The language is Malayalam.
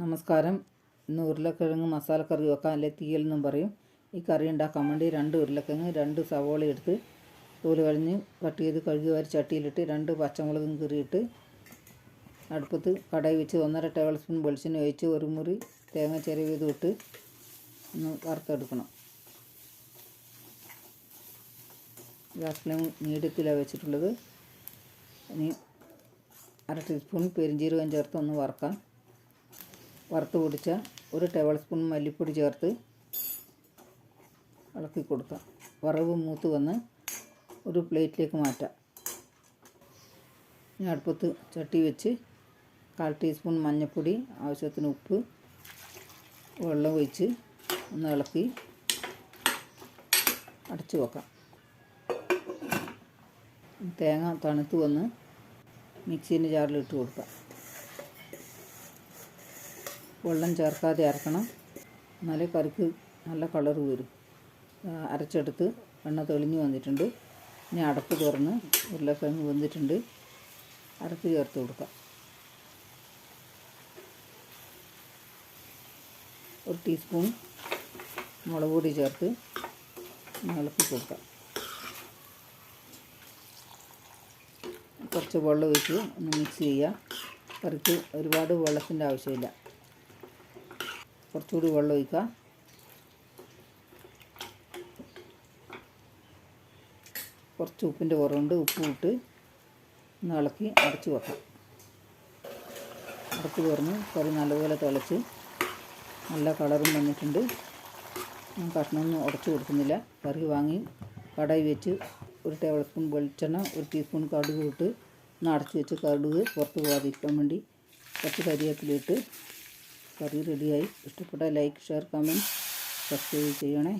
നമസ്കാരം. ഇന്ന് ഉരുളക്കിഴങ്ങ് മസാലക്കറി വെക്കാൻ അല്ലെ തീയൽ എന്നും പറയും. ഈ കറി ഉണ്ടാക്കാൻ വേണ്ടി രണ്ട് ഉരുളക്കിഴങ്ങ് രണ്ട് സവോള എടുത്ത് തോൽ കളഞ്ഞ് കട്ട് ചെയ്ത് കഴുകി വാരി ചട്ടിയിലിട്ട് രണ്ട് പച്ചമുളകും കീറിയിട്ട് അടുപ്പത്ത് കടായി വെച്ച് ഒന്നര ടേബിൾ സ്പൂൺ വെളിച്ചെണ്ണ ഒഴിച്ച് ഒരു മുറി തേങ്ങ ചിരവിയത് ഇട്ട് ഒന്ന് വറുത്തെടുക്കണം. ഗ്യാസ് ഫ്ലെയിം മീഡിയത്തിലാണ് വെച്ചിട്ടുള്ളത്. ഇനി അര ടീസ്പൂൺ പെരിഞ്ജീരകം ചേർത്ത് ഒന്ന് വറക്കാം. വറുത്ത് പൊടിച്ച ഒരു ടേബിൾ സ്പൂൺ മല്ലിപ്പൊടി ചേർത്ത് ഇളക്കി കൊടുക്കാം വറവ് മൂത്ത് വന്ന് ഒരു പ്ലേറ്റിലേക്ക് മാറ്റാം. ഇനി അടുപ്പത്ത് ചട്ടി വെച്ച് കാൽ ടീസ്പൂൺ മഞ്ഞൾപ്പൊടി ആവശ്യത്തിന് ഉപ്പ് വെള്ളം ഒഴിച്ച് ഒന്ന് ഇളക്കി അടച്ചു വെക്കാം. തേങ്ങ തണുത്ത് വന്ന് മിക്സീന്റെ ജാറിൽ ഇട്ട് കൊടുക്കാം. വെള്ളം ചേർക്കാതെ അരക്കണം. എന്നാലേ കറിക്ക് നല്ല കളർ വരും. അരച്ചെടുത്ത് എണ്ണ തെളിഞ്ഞ് വന്നിട്ടുണ്ട്. ഇനി അടപ്പ് തുറന്ന് ഉരുളക്കിഴങ്ങ് വെന്തിട്ടുണ്ട്. അരപ്പ് ചേർത്ത് കൊടുക്കാം. ഒരു ടീസ്പൂൺ മുളക് പൊടി ചേർത്ത് ഇളക്കി കൊടുക്കാം. കുറച്ച് വെള്ളം ഒഴിച്ച് ഒന്ന് മിക്സ് ചെയ്യുക കറിക്ക് ഒരുപാട് വെള്ളത്തിന്റെ ആവശ്യമില്ല. കുറച്ചുകൂടി വെള്ളം ഒഴിക്കുക കുറച്ച് ഉപ്പിന്റെ കുറവുണ്ട്. ഉപ്പ് ഇട്ട് ഒന്ന് ഇളക്കി അടച്ച് വെക്കാം. അടച്ച് തുറന്ന് കറി നല്ലപോലെ തിളച്ച് നല്ല കളറും വന്നിട്ടുണ്ട്. ഞാൻ കഷ്ണമൊന്നും ഉടച്ച് കൊടുക്കുന്നില്ല. കറി വാങ്ങി കടായി വെച്ച് ഒരു ടേബിൾ സ്പൂൺ വെളിച്ചെണ്ണ ഒരു ടീസ്പൂൺ കടുക് ഇട്ട് ഒന്ന് അടച്ച് വെച്ച് കടുക് പുറത്ത് പോകാതിരിക്കാൻ വേണ്ടി കുറച്ച് കരിവേപ്പിലിട്ട് കറി റെഡിയായി ഇഷ്ടപ്പെട്ട ലൈക്ക് ഷെയർ കമൻറ്റ് സബ്സ്ക്രൈബ് ചെയ്യണേ